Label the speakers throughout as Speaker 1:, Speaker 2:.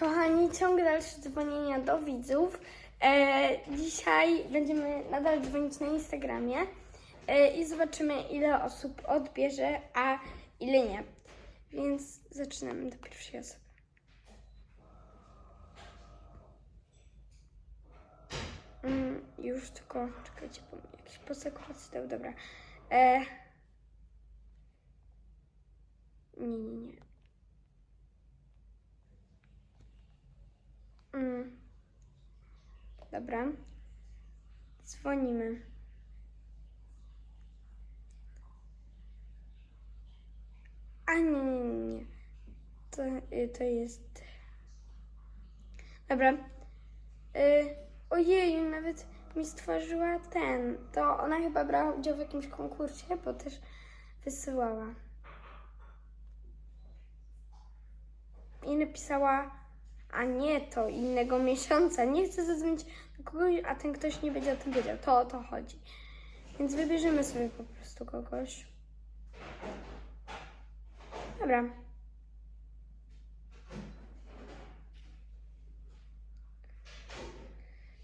Speaker 1: Kochani, ciąg dalszy dzwonienia do widzów. E, dzisiaj będziemy nadal dzwonić na Instagramie e, i zobaczymy, ile osób odbierze, a ile nie. Więc zaczynamy do pierwszej osoby. Mm, już tylko, czekajcie, bo mi jakiś posekuracji dał, dobra. E, nie, nie, nie. Mm. Dobra. Dzwonimy. A nie, nie, nie. To, y, to jest. Dobra. Y, ojej, nawet mi stworzyła ten. To ona chyba brała udział w jakimś konkursie, bo też wysyłała. I napisała, a nie to innego miesiąca. Nie chcę zadzwonić do kogoś, a ten ktoś nie będzie o tym wiedział. To o to chodzi. Więc wybierzemy sobie po prostu kogoś. Dobra.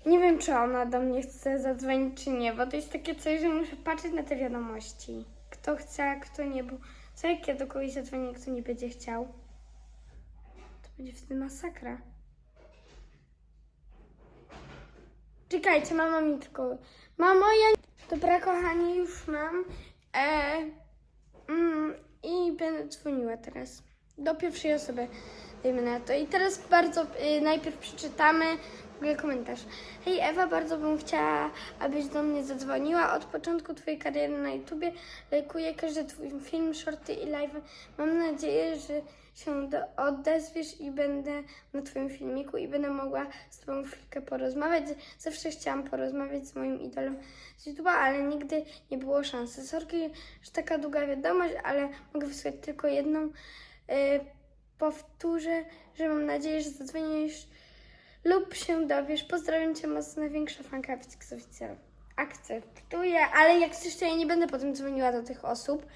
Speaker 1: Nie wiem, czy ona do mnie chce zadzwonić, czy nie, bo to jest takie coś, że muszę patrzeć na te wiadomości. Kto chce, a kto nie, bo co jak ja do kogoś zadzwonię, kto nie będzie chciał? Będzie wtedy masakra. Czekajcie, mama mi tylko... Mamo, ja... Dobra, kochani, już mam. E, mm, I będę dzwoniła teraz. Do pierwszej osoby. Dajmy na to. I teraz bardzo y, najpierw przeczytamy w ogóle komentarz. Hej Ewa, bardzo bym chciała, abyś do mnie zadzwoniła. Od początku Twojej kariery na YouTubie lajkuję każdy Twój film, shorty i live. Mam nadzieję, że się do, odezwiesz i będę na Twoim filmiku i będę mogła z Tobą chwilkę porozmawiać. Zawsze chciałam porozmawiać z moim idolem z YouTube'a, ale nigdy nie było szansy. Sorki, że taka długa wiadomość, ale mogę wysłać tylko jedną. Yy, powtórzę, że mam nadzieję, że zadzwonisz lub się dowiesz. Pozdrawiam Cię mocno, największa fanka Wicks Oficjal. Akceptuję, ale jak chcesz, to ja nie będę potem dzwoniła do tych osób,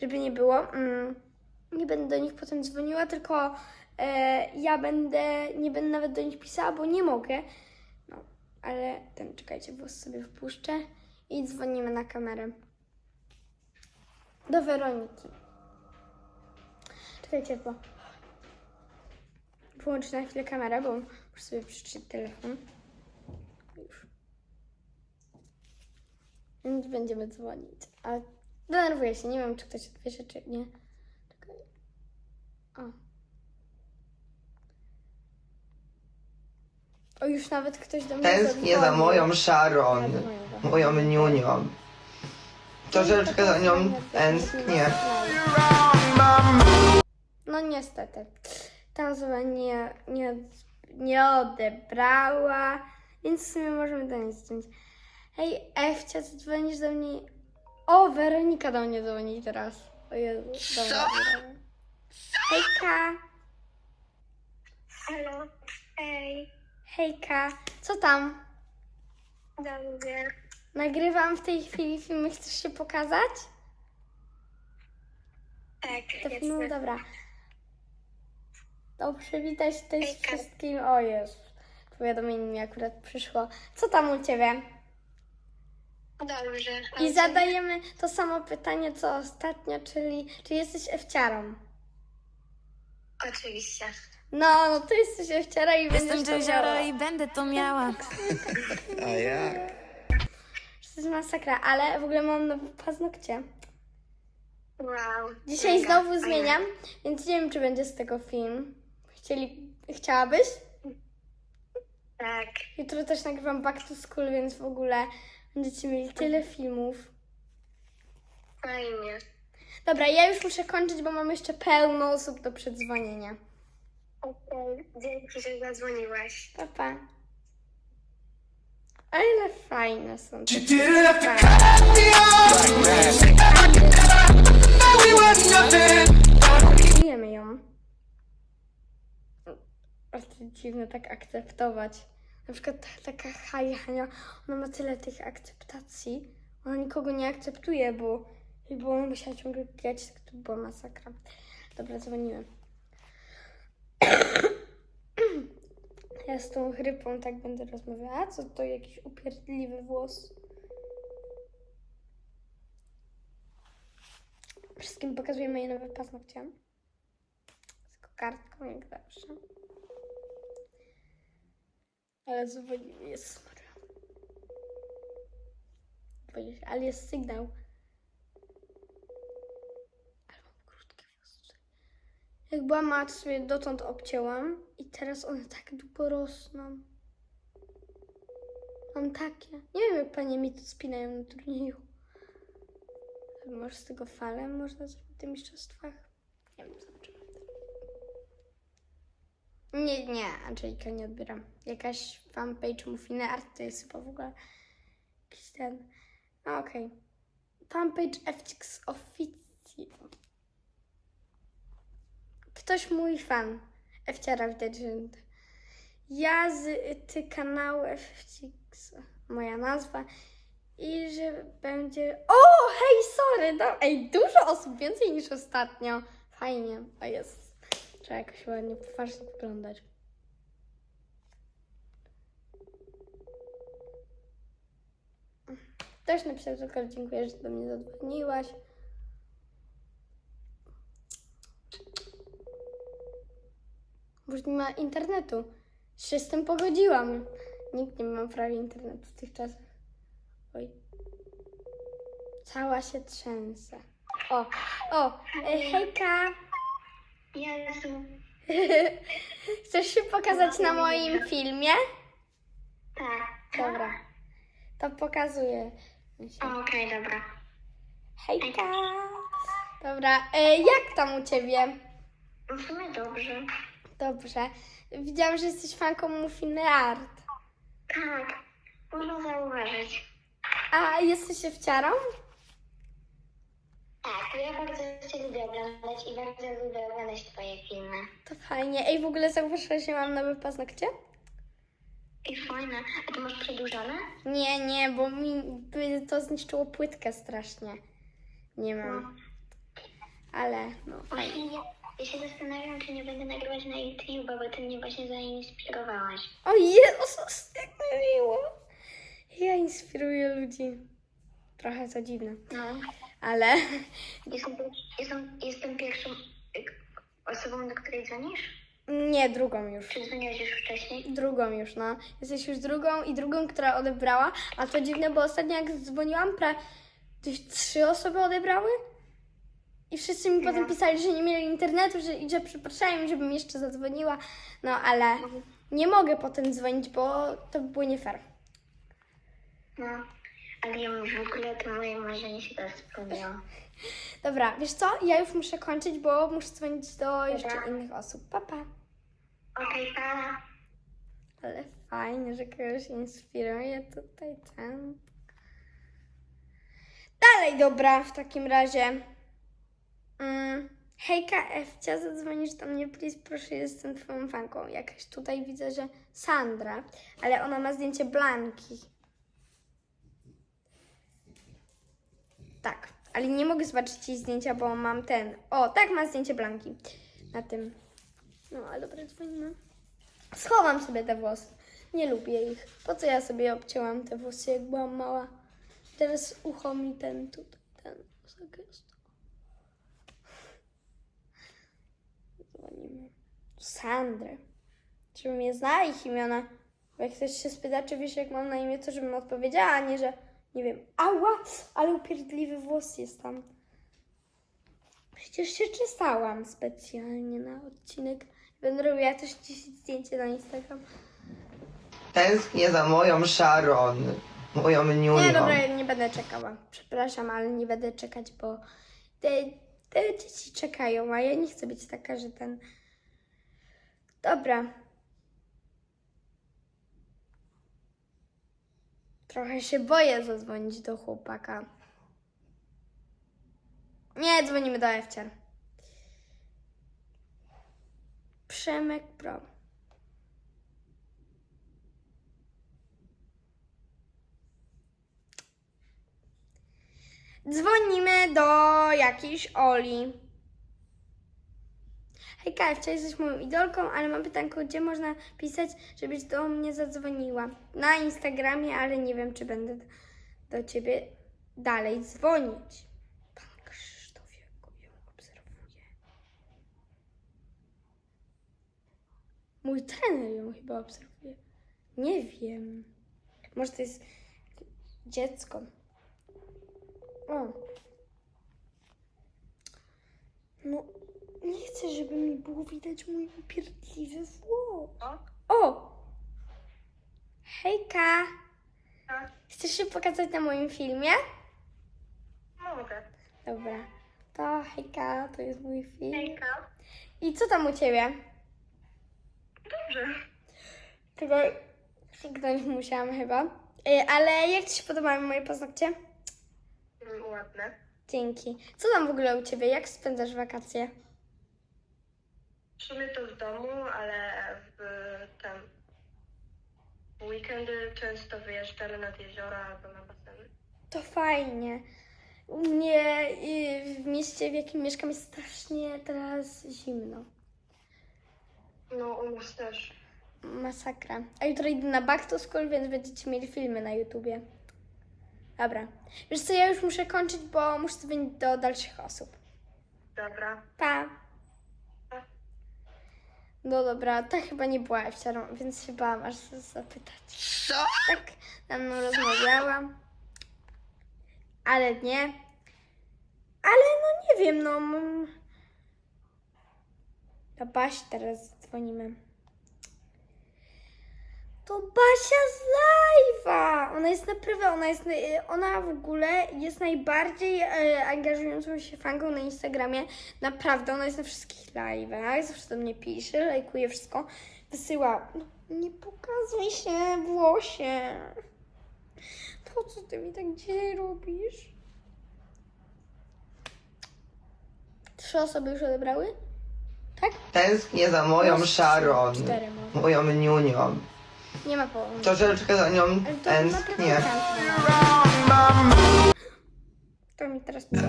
Speaker 1: żeby nie było. Mm, nie będę do nich potem dzwoniła, tylko e, ja będę, nie będę nawet do nich pisała, bo nie mogę. No, ale ten, czekajcie, włos sobie wpuszczę i dzwonimy na kamerę. Do Weroniki. Czekajcie, bo wyłączę na chwilę kamerę, bo muszę sobie przeczytać telefon. Już. Więc będziemy dzwonić. A denerwuję się, nie wiem, czy ktoś odbierze, czy nie. O. Już nawet ktoś do mnie
Speaker 2: Tęsknię za
Speaker 1: zadzwonił.
Speaker 2: moją Sharon, moją niunią. Troszeczkę za nią tęsknię.
Speaker 1: No niestety. Ta osoba nie, nie, nie odebrała, więc w sumie możemy do niej dzwonić. Hej, Ewcia, dzwonisz do mnie? O, Weronika do mnie dzwoni teraz. O Jezu, dobra, dobra. Hejka,
Speaker 3: Halo, ej,
Speaker 1: hejka, co tam?
Speaker 3: dobrze.
Speaker 1: Nagrywam w tej chwili filmy, chcesz się pokazać?
Speaker 3: Tak,
Speaker 1: To
Speaker 3: jest.
Speaker 1: filmu, dobra. To tutaj z
Speaker 3: Hejka.
Speaker 1: wszystkim. O jest. Powiadomienie mi akurat przyszło. Co tam u Ciebie?
Speaker 3: Dobrze.
Speaker 1: I zadajemy to samo pytanie, co ostatnio, czyli czy jesteś ewciarą?
Speaker 3: Oczywiście.
Speaker 1: No, no to jesteś ewciara i
Speaker 4: Jestem
Speaker 1: będziesz to miała.
Speaker 4: i będę to miała.
Speaker 2: A jak?
Speaker 1: To jest masakra, ale w ogóle mam nowe paznokcie.
Speaker 3: Wow.
Speaker 1: Dzisiaj
Speaker 3: mega
Speaker 1: znowu
Speaker 3: fajne.
Speaker 1: zmieniam, więc nie wiem, czy będzie z tego film. Chcieli, chciałabyś?
Speaker 3: Tak.
Speaker 1: Jutro też nagrywam Back to School, więc w ogóle będziecie mieli tyle filmów.
Speaker 3: Fajnie.
Speaker 1: Dobra, ja już muszę kończyć, bo mam jeszcze pełno osób do przedzwonienia.
Speaker 3: Okej, dzięki, że zadzwoniłaś.
Speaker 1: Pa, pa. A ile fajne są te ją. Ale to dziwne tak akceptować. Na przykład ta- taka Hania, ona ma tyle tych akceptacji. Ona nikogo nie akceptuje, bo, bo ona musiała ciągle grać, tak to była masakra. Dobra, dzwoniłem. ja z tą chrypą tak będę rozmawiała. Co to jakiś upierdliwy włos? Wszystkim pokazuję moje nowe paznokcie. Z kokardką, jak zawsze. Ale dzwonił, jest. Boję ale jest sygnał. Ale mam krótkie włosy. Jak byłam mała, to sobie dotąd obcięłam i teraz one tak długo rosną. Mam takie. Nie wiem, jak panie mi to spinają na turnieju. Może z tego falę można zrobić w tych mistrzostwach? Nie wiem, zobaczymy. Nie, nie, Angelika nie odbieram. Jakaś fanpage Muffiny Art to jest chyba w ogóle jakiś ten... No okej. Fanpage FX Official. Ktoś mój fan. Ewciara widać, że... Ja z ty kanału FX, moja nazwa. I że będzie... O, hej, sorry! No, ej, dużo osób, więcej niż ostatnio. Fajnie, a jest. Trzeba jakoś ładnie, poważnie wyglądać. Też napisał tylko, dziękuję, że do mnie zadzwoniłaś. Bo już nie ma internetu. Się z tym pogodziłam. Nikt nie ma prawie internetu w tych czasach. Oj. Cała się trzęsę. O, o, e, hejka.
Speaker 3: Jezu.
Speaker 1: Chcesz się pokazać na moim filmie?
Speaker 3: Tak.
Speaker 1: Dobra. To pokazuję.
Speaker 3: O, Okej, dobra.
Speaker 1: Hejka. Dobra, e, jak tam u ciebie?
Speaker 3: W sumie dobrze.
Speaker 1: Dobrze. Widziałam, że jesteś fanką Muffiny Art.
Speaker 3: Tak. Można zauważyć.
Speaker 1: A jesteś ewciarą?
Speaker 3: Tak, ja bardzo Cię lubię oglądać i bardzo lubię oglądać Twoje filmy.
Speaker 1: To fajnie. Ej, w ogóle zauważyłaś, że mam nowe paznokcie?
Speaker 3: I fajne. A Ty masz przedłużone?
Speaker 1: Nie, nie, bo mi by to zniszczyło płytkę strasznie. Nie mam. Ale, no fajnie.
Speaker 3: Ja, ja się zastanawiam, czy nie będę nagrywać na YouTube, bo Ty mnie właśnie zainspirowałaś.
Speaker 1: O Jezus, jak mi miło. Ja inspiruję ludzi. Trochę to dziwne,
Speaker 3: No.
Speaker 1: ale
Speaker 3: Jestem, jestem, jestem pierwszą y, osobą, do której dzwonisz?
Speaker 1: nie, drugą już.
Speaker 3: Czy dzwoniłaś już wcześniej?
Speaker 1: Drugą już, no. Jesteś już drugą i drugą, która odebrała. A to dziwne, bo ostatnio jak dzwoniłam, pra... gdzieś trzy osoby odebrały. I wszyscy mi potem pisali, że nie mieli internetu, że, i że przepraszają, żebym jeszcze zadzwoniła. No, ale nie mogę potem dzwonić, bo to by było nie fair.
Speaker 3: No. Ale ja w ogóle to moje marzenie się teraz spełniło.
Speaker 1: Dobra, wiesz co? Ja już muszę kończyć, bo muszę dzwonić do jeszcze innych osób. Pa, pa.
Speaker 3: Okej, pa.
Speaker 1: Ale fajnie, że kogoś inspiruje tutaj ten. Dalej, dobra, w takim razie. Mm. Hejka Ewcia, zadzwonisz do mnie, please, proszę, jestem twoją fanką. Jakaś tutaj widzę, że Sandra, ale ona ma zdjęcie Blanki. Tak, ale nie mogę zobaczyć jej zdjęcia, bo mam ten. O, tak, ma zdjęcie Blanki na tym. No, ale dobra, dzwonimy. Schowam sobie te włosy. Nie lubię ich. Po co ja sobie obcięłam te włosy, jak byłam mała? Teraz ucho mi ten tutaj, ten włosek jest. Dzwonimy. Sandrę. Żebym je znała ich imiona. Bo jak ktoś się spyta, czy wiesz, jak mam na imię, to żebym odpowiedziała, a nie, że nie wiem. Ała, ale upierdliwy włos jest tam. Przecież się czesałam specjalnie na odcinek. Będę robiła też dziś zdjęcie na Instagram.
Speaker 2: Tęsknię za moją Sharon. Moją niunią.
Speaker 1: Nie, dobra, nie będę czekała. Przepraszam, ale nie będę czekać, bo te, te dzieci czekają, a ja nie chcę być taka, że ten. Dobra. Trochę się boję zadzwonić do chłopaka. Nie, dzwonimy do Ewciar. Przemek Pro. Dzwonimy do jakiejś Oli. Hejka, wczoraj jesteś moją idolką, ale mam pytanko, gdzie można pisać, żebyś do mnie zadzwoniła? Na Instagramie, ale nie wiem, czy będę do ciebie dalej dzwonić. Pan Krzysztof jak ją obserwuje. Mój trener ją chyba obserwuje. Nie wiem. Może to jest dziecko. O. No, nie chcę, żeby mi było widać mój upierdliwy włos. O! Hejka!
Speaker 3: Tak,
Speaker 1: Chcesz się pokazać na moim filmie?
Speaker 3: mogę.
Speaker 1: Dobra. To hejka, to jest mój film.
Speaker 3: Hejka.
Speaker 1: I co tam u ciebie?
Speaker 3: Dobrze.
Speaker 1: Tylko kliknąć musiałam chyba. Y, Ale jak Ci się podobały moje paznokcie?
Speaker 3: Ładne.
Speaker 1: Dzięki. Co tam w ogóle u Ciebie? Jak spędzasz wakacje?
Speaker 3: W sumie to w domu, ale w ten w weekendy często wyjeżdżamy nad jeziora albo na baseny.
Speaker 1: To fajnie. U mnie y, w mieście, w jakim mieszkam, jest strasznie teraz zimno.
Speaker 3: No, u nas też.
Speaker 1: Masakra. A jutro idę na back to school, więc będziecie mieli filmy na YouTubie. Dobra. Wiesz co, ja już muszę kończyć, bo muszę dzwonić do dalszych osób.
Speaker 3: Dobra.
Speaker 1: Pa! No dobra, ta chyba nie była Ewciarą, więc bałam aż zapytać.
Speaker 2: Co?
Speaker 1: Tak na mną rozmawiałam. Ale nie. Ale no nie wiem, no. mm. Do Basi teraz dzwonimy. To Basia z live'a! Ona jest naprawdę, ona jest, ona w ogóle jest najbardziej e, angażującą się fanką na Instagramie. Naprawdę, ona jest na wszystkich live'ach, zawsze do mnie pisze, lajkuje wszystko, wysyła. No, nie pokazuj się, Włosie. Po co ty mi tak dzisiaj robisz? Trzy osoby już odebrały? Tak?
Speaker 2: Tęsknię za moją
Speaker 1: No,
Speaker 2: Sharon.
Speaker 1: cztery może.
Speaker 2: Moją niunią.
Speaker 1: Nie ma połowy.
Speaker 2: Troszeczkę za nią
Speaker 1: to
Speaker 2: tęsknię.
Speaker 1: naprawdę To mi teraz pisze.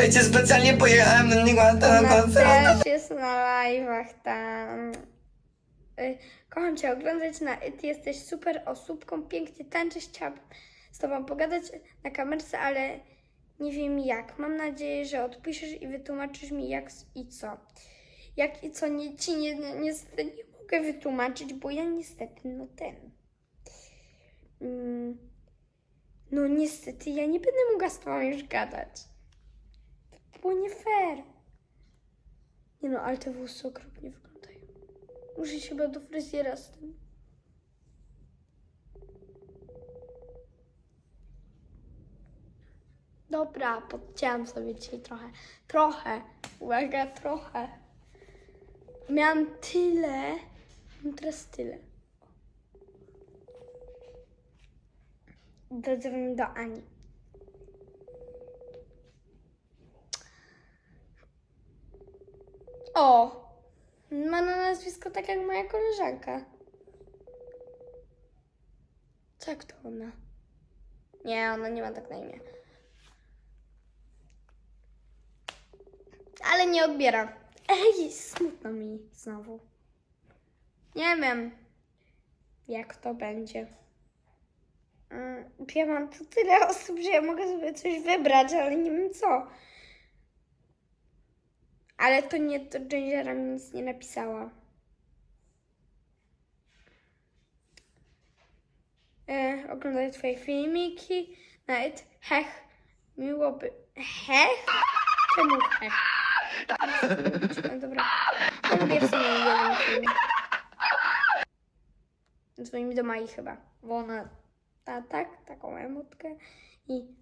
Speaker 2: Wiecie, specjalnie pojechałem na niego na ten
Speaker 1: Ona
Speaker 2: koncert.
Speaker 1: też jest na live'ach tam. Y, Kocham Cię oglądać na Ty jesteś super osóbką, pięknie tańczysz, chciałabym z Tobą pogadać na kamerce, ale nie wiem jak. Mam nadzieję, że odpiszesz i wytłumaczysz mi jak i co. Jak i co, nie, Ci nie, nie, niestety nie mogę wytłumaczyć, bo ja niestety, no ten... Mm, no niestety, ja nie będę mogła z Tobą już gadać. To było nie fair. Nie no, ale te włosy okropnie wyglądają. Muszę się chyba do fryzjera z tym. Dobra, podcięłam sobie dzisiaj trochę. Trochę. Uwaga, trochę. Miałam tyle. Mam teraz tyle. Dodzwonię do Ani. O! Ma na nazwisko tak jak moja koleżanka. Jak to ona? Nie, ona nie ma tak na imię. Ale nie odbiera. Ej, smutno mi znowu. Nie wiem, jak to będzie. Mm, Ja mam tu tyle osób, że ja mogę sobie coś wybrać, ale nie wiem co. Ale to nie, to Gingera mi nic nie napisała. E, oglądaj twoje filmiki. Nawet hech. Miło by... Hech? Czemu hech? Dobra. Ja lubię w sumie jeden film. Dzwoni mi do Mai chyba, bo ona ta tak, taką emotkę i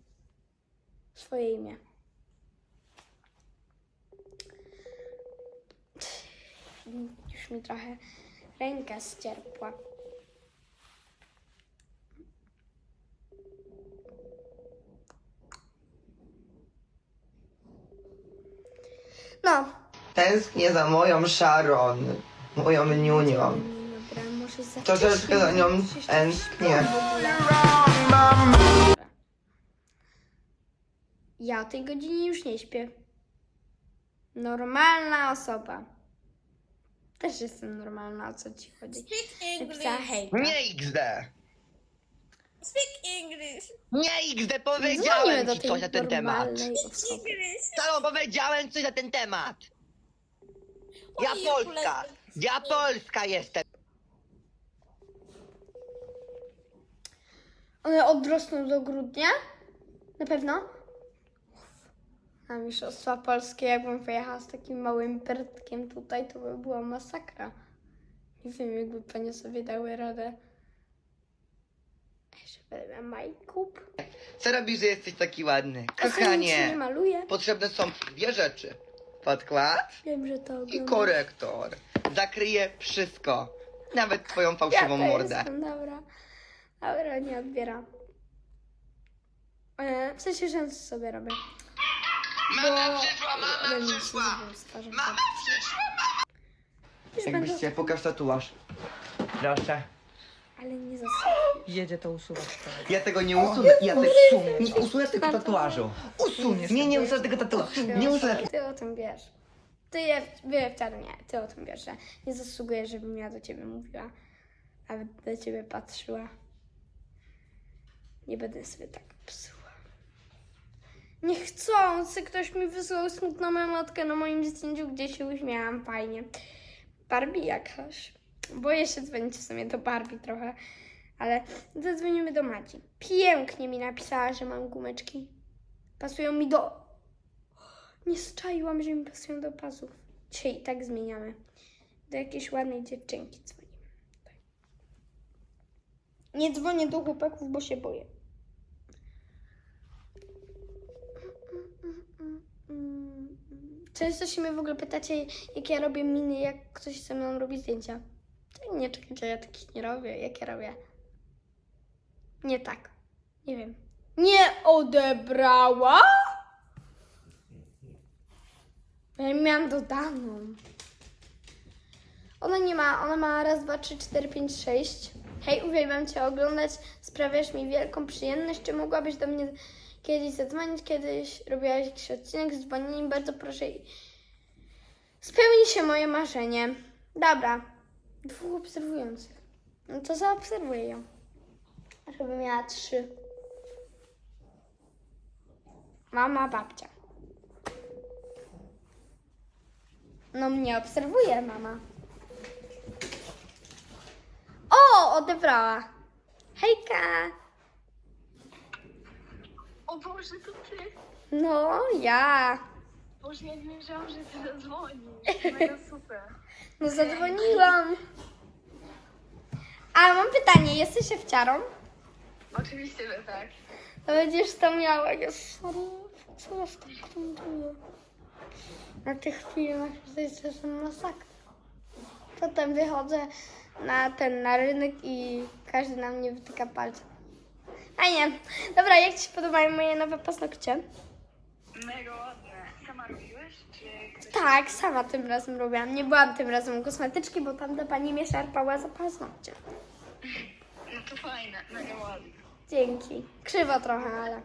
Speaker 1: swoje imię. Już mi trochę ręka ścierpła. No.
Speaker 2: Tęsknię za moją Sharon. Moją niunią.
Speaker 1: Za
Speaker 2: Troszeczkę za nią tęsknię.
Speaker 1: Ja o tej godzinie już nie śpię. Normalna osoba. Też jestem normalna, o co ci chodzi?
Speaker 4: Speak
Speaker 1: Napisała
Speaker 4: English.
Speaker 1: hej.
Speaker 2: Nie XD!
Speaker 4: Speak English.
Speaker 2: Nie XD,
Speaker 1: Dzwonimy
Speaker 2: powiedziałem
Speaker 1: do
Speaker 2: ci
Speaker 1: tej
Speaker 2: coś na ten temat.
Speaker 1: normalnej osoby.
Speaker 4: English.
Speaker 2: Powiedziałem coś na ten temat. Ja Polska. Ja Polska jestem.
Speaker 1: One odrosną do grudnia? Na pewno? Na Mistrzostwa Polskie, jakbym pojechała z takim małym pertkiem tutaj, to by była masakra. Nie wiem, jakby panie sobie dały radę. Jeszcze będę miała majkup.
Speaker 2: Co robisz, że jesteś taki ładny?
Speaker 1: A co, nic się nie
Speaker 2: Kochanie,
Speaker 1: maluje?
Speaker 2: potrzebne są dwie rzeczy. Podkład
Speaker 1: Wiem, że to
Speaker 2: i
Speaker 1: oglądasz.
Speaker 2: korektor. Zakryje wszystko. Nawet twoją
Speaker 1: Ja
Speaker 2: fałszywą
Speaker 1: to
Speaker 2: mordę.
Speaker 1: jestem, dobra. Dobra, nie odbieram. E, w sensie rzęsy sobie robię.
Speaker 2: Mama przyszła, mama
Speaker 1: mi się
Speaker 2: przyszła.
Speaker 1: zrobił z twarzą
Speaker 2: Mama
Speaker 1: tak.
Speaker 2: przyszła.
Speaker 1: Już
Speaker 2: Jakbyście,
Speaker 1: będę,
Speaker 2: pokaż tatuaż. Proszę.
Speaker 1: ale nie zasłuchaj.
Speaker 5: Jedzie to usuwać.
Speaker 2: Ja tego nie usunę. Ja tego
Speaker 5: Usunie.
Speaker 2: nie usunę tego tatuażu.
Speaker 5: Usuniesz.
Speaker 2: Nie, nie usunę tego tatuażu. Nie usunę.
Speaker 1: Ty o tym wiesz. Ty je, wy wcale nie. Ty o tym wiesz, że nie zasługujesz, żebym ja do ciebie mówiła. Nawet do ciebie patrzyła. Nie będę sobie tak psuła. Niechcący ktoś mi wysłał smutną emotkę na moim zdjęciu, gdzie się uśmiałam fajnie. Barbie jakaś. Boję się dzwonić w sumie do Barbie trochę, ale zadzwonimy do Madzi. Pięknie mi napisała, że mam gumeczki. Pasują mi do nie zczaiłam, że mi pasują do pasów. Dzisiaj i tak zmieniamy. Do jakiejś ładnej dziewczynki dzwonimy. Tak. Nie dzwonię do chłopaków, bo się boję. Często się mnie w ogóle pytacie, jak ja robię miny, jak ktoś ze mną robi zdjęcia. Nie, czekajcie, ja takich nie robię. Jak ja robię? Nie tak. Nie wiem. Nie odebrała? Ja miałam dodaną. Ona nie ma, ona ma raz, dwa, trzy, cztery, pięć, sześć. Hej, uwielbiam Cię oglądać, sprawiasz mi wielką przyjemność. Czy mogłabyś do mnie kiedyś zadzwonić? Kiedyś robiłaś jakiś odcinek z dzwonieniem, bardzo proszę. Spełni się moje marzenie. Dobra, dwóch obserwujących. No to zaobserwuję ją. Żeby miała trzy. Mama, babcia. No mnie obserwuje mama. O, odebrała. Hejka.
Speaker 6: O Boże, to ty!
Speaker 1: No, ja.
Speaker 6: Boże, ja nie wiedziałam, że ty zadzwonisz. Mega super.
Speaker 1: No zadzwoniłam. A mam pytanie, jesteś ewciarą?
Speaker 6: Oczywiście, że tak.
Speaker 1: To będziesz to miała. Sorry, co ja tak komentuję? Na tych filmach to jest czasem masakra. Potem wychodzę na ten, na rynek i każdy na mnie wytyka palcem. A nie. Dobra, jak Ci się podobają moje nowe paznokcie?
Speaker 6: Mega ładne. Sama robiłeś? Czy.
Speaker 1: Tak, sama tym razem robiłam. Nie byłam tym razem u kosmetyczki, bo tamta pani mnie szarpała za paznokcie.
Speaker 6: No to fajne, mega ładne.
Speaker 1: Dzięki. Krzywo trochę, ale...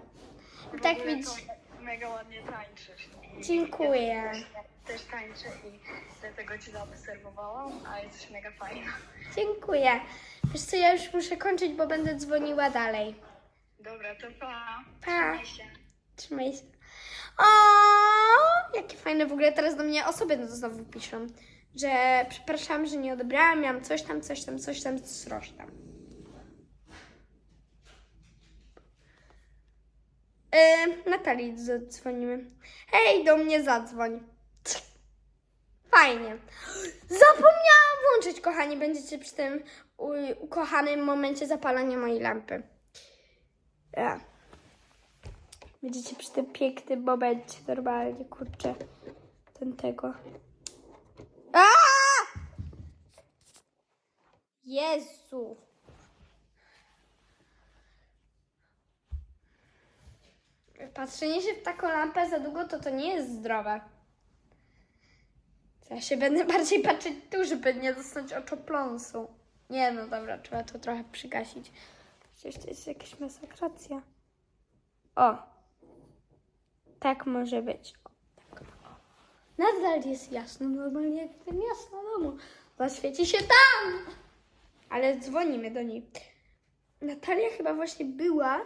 Speaker 1: I tak
Speaker 6: W ogóle
Speaker 1: widzisz.
Speaker 6: to Mega ładnie tańczysz. I
Speaker 1: Dziękuję.
Speaker 6: Ja też, też tańczę i dlatego cię zaobserwowałam, a jesteś mega fajna.
Speaker 1: Dziękuję. Wiesz co, ja już muszę kończyć, bo będę dzwoniła dalej.
Speaker 6: Dobra, to pa.
Speaker 1: Pa.
Speaker 6: Trzymaj się.
Speaker 1: Trzymaj się. O, jakie fajne w ogóle teraz do mnie osoby no znowu piszą, że przepraszam, że nie odebrałam, miałam coś tam, coś tam, coś tam, coś tam. Yy, Natalii zadzwonimy. Hej, do mnie zadzwoń. Fajnie. Zapomniałam włączyć, kochani. Będziecie przy tym ukochanym momencie zapalania mojej lampy. Ja. Będziecie przy tym pięknym momencie normalnie, kurczę. Ten tego. A! Jezu. Patrzenie się w taką lampę za długo, to to nie jest zdrowe. Ja się będę bardziej patrzeć tu, żeby nie dostać oczopląsu. Nie, no dobra, trzeba to trochę przygasić. Przecież to jest jakaś masakracja. O. Tak może być. O, tak. O. Nadal jest jasno, normalnie jak w tym jasno domu. zaświeci się tam. Ale dzwonimy do niej. Natalia chyba właśnie była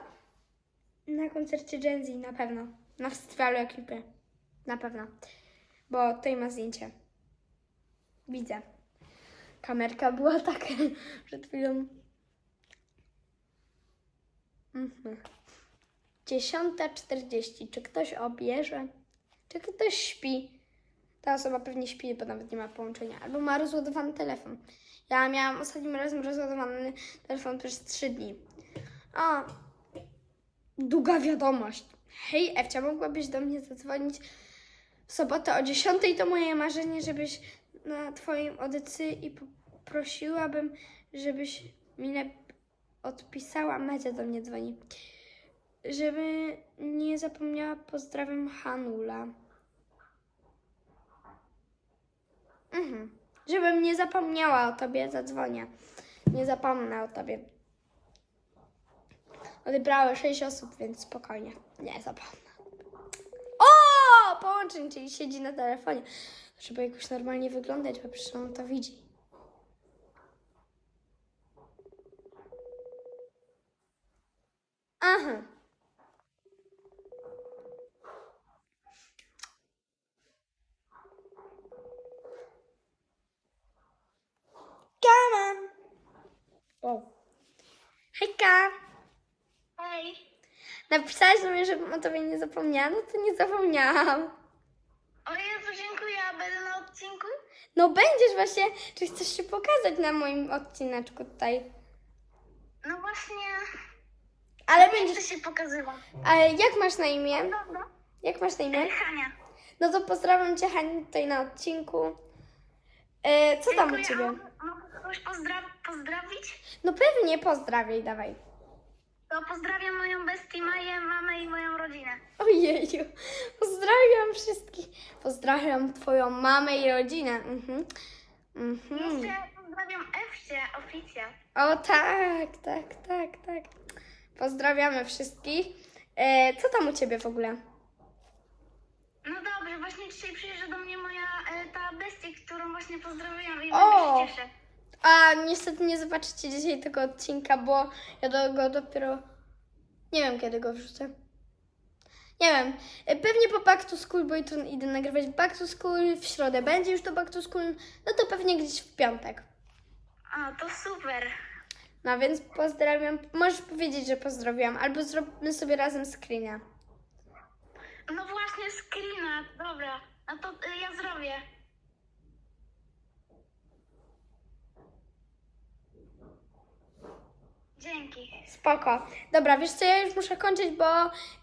Speaker 1: na koncercie Gen Z, na pewno. Na festiwalu ekipy. Na pewno. Bo tutaj ma zdjęcie. Widzę. Kamerka była taka przed chwilą. Mhm. 10.40. Czy ktoś obierze? Czy ktoś śpi? Ta osoba pewnie śpi, bo nawet nie ma połączenia. Albo ma rozładowany telefon. Ja miałam ostatnim razem rozładowany telefon przez 3 dni. A, długa wiadomość. Hej Ewcia, mogłabyś do mnie zadzwonić w sobotę o 10 to moje marzenie, żebyś na twoim audycji i poprosiłabym, żebyś mi nap- odpisała. Madzia do mnie dzwoni. Żeby nie zapomniała, pozdrawiam Hanula. Mhm. Żebym nie zapomniała o tobie, zadzwonię. Nie zapomnę o tobie. Odebrały 6 osób, więc spokojnie. Nie zapomnę. O! Połączeń, czyli siedzi na telefonie. Trzeba jakoś normalnie wyglądać, bo przecież on to widzi. Aha. Come on. O. Hejka.
Speaker 6: Hej!
Speaker 1: Napisałaś do mnie, żebym o tobie nie zapomniała? No to nie zapomniałam.
Speaker 6: O Jezu, dziękuję, a będę na odcinku?
Speaker 1: No będziesz właśnie, czy chcesz się pokazać na moim odcineczku tutaj?
Speaker 6: No właśnie,
Speaker 1: Ale
Speaker 6: nie
Speaker 1: będziesz,
Speaker 6: się pokazywać.
Speaker 1: ale jak masz na imię?
Speaker 6: Dobra.
Speaker 1: Jak masz na imię?
Speaker 6: Hania.
Speaker 1: No to pozdrawiam cię Hani tutaj na odcinku. E, co tam u ciebie?
Speaker 6: a Mogę kogoś pozdra- pozdrowić?
Speaker 1: No pewnie, pozdrawiaj, dawaj.
Speaker 6: To pozdrawiam moją bestię Maję, mamę i moją rodzinę.
Speaker 1: Ojeju, pozdrawiam wszystkich. Pozdrawiam twoją mamę i rodzinę. Mhm. Mhm.
Speaker 6: Jeszcze pozdrawiam Ewcie, oficjal.
Speaker 1: O tak, tak, tak, tak. Pozdrawiamy wszystkich. E, co tam u ciebie w ogóle?
Speaker 6: No dobrze, właśnie dzisiaj przyjeżdża do mnie moja e, ta bestia, którą właśnie pozdrawiam i
Speaker 1: O!
Speaker 6: mega się cieszę.
Speaker 1: A niestety nie zobaczycie dzisiaj tego odcinka, bo ja do go dopiero nie wiem kiedy go wrzucę. Nie wiem. E, Pewnie po Back to School, bo jutro idę nagrywać Back to School, w środę będzie już to Back to School, no to pewnie gdzieś w piątek.
Speaker 6: A, to super.
Speaker 1: No więc pozdrawiam. Możesz powiedzieć, że pozdrawiam, albo zróbmy sobie razem screena.
Speaker 6: No właśnie, screena, dobra. No to e, ja zrobię. Dzięki.
Speaker 1: Spoko. Dobra, wiesz co, ja już muszę kończyć, bo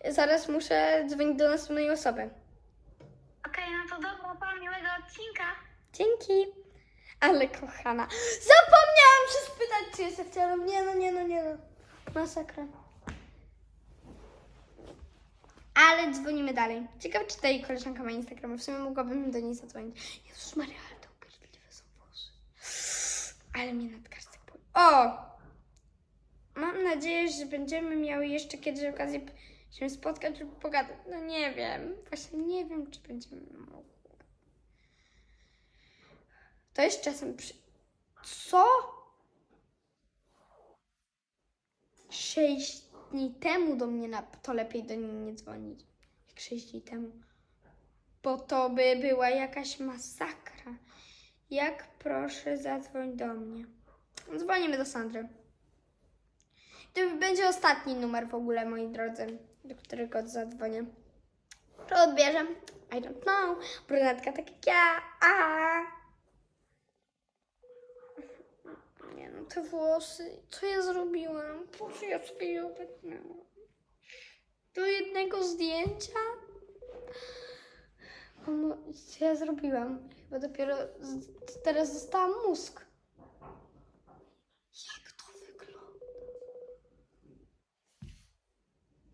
Speaker 1: zaraz muszę dzwonić do następnej osoby.
Speaker 6: Okej, no to dobra, pa, miłego odcinka.
Speaker 1: Dzięki. Ale kochana. Zapomniałam się spytać, czy jest ciele. Nie no, nie no, nie no. Masakra. Ale dzwonimy dalej. Ciekawe, czy ta jej koleżanka ma Instagrama. W sumie mogłabym do niej zadzwonić. Jezus Maria, ale to upierdliwe są włosy. Ale mnie nadgarstek boli. O! Mam nadzieję, że będziemy miały jeszcze kiedyś okazję się spotkać lub pogadać. No nie wiem. Właśnie nie wiem, czy będziemy mogły. To jest czasem przy... Co? Sześć dni temu do mnie na... To lepiej do niej nie dzwonić. Jak sześć dni temu. Bo to by była jakaś masakra. Jak proszę zadzwoń do mnie. Dzwonimy do Sandry. To będzie ostatni numer w ogóle, moi drodzy, do którego zadzwonię. Czy odbierze? I don't know. Brunetka tak jak ja. A. No, te włosy. Co ja zrobiłam? Boże, ja sobie je obetnęłam. Do jednego zdjęcia? Mamo, co ja zrobiłam? Chyba dopiero teraz zostałam mózg. Jak to wygląda?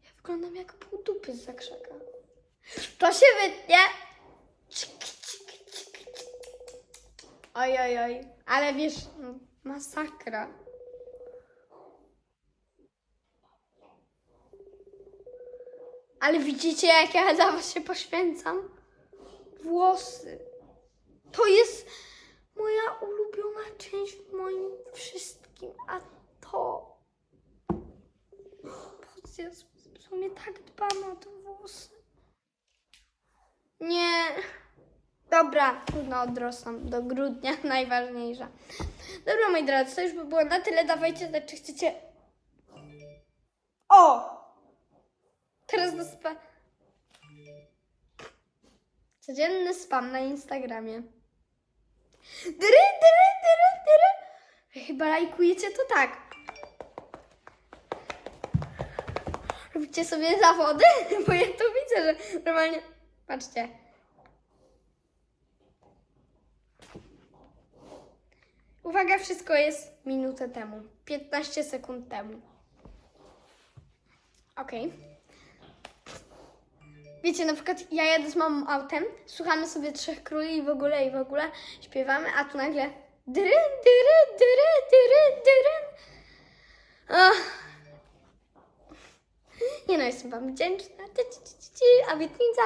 Speaker 1: Ja wyglądam jak pół dupy z zakrzaka. To się wytnie. Oj, oj, oj. Ale wiesz, no, masakra. Ale widzicie, jak ja dla was się poświęcam? Włosy. To jest moja ulubiona część w moim wszystkim, a to... Boże, w sumie tak dbam o te włosy. Nie. Dobra, trudno odrosną do grudnia, najważniejsza. Dobra, moi drodzy, to już by było na tyle. Dawajcie znać, czy chcecie... O! Teraz do spa... Codzienny spam na Instagramie. Dyry, dyry, dyry. Wy Chyba lajkujecie to tak. Robicie sobie zawody? Bo ja to widzę, że normalnie... Patrzcie. Uwaga, wszystko jest minutę temu. 15 sekund temu. Okej. Wiecie, na przykład ja jadę z mamą autem, słuchamy sobie Trzech Króli i w ogóle, i w ogóle śpiewamy, a tu nagle dyry, dyry, dyry, dyry, dyry. Ach. Nie no, jestem wam wdzięczna. Ci, obietnica.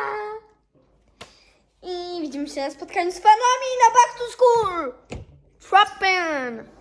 Speaker 1: I widzimy się na spotkaniu z fanami na Back to School. Trap!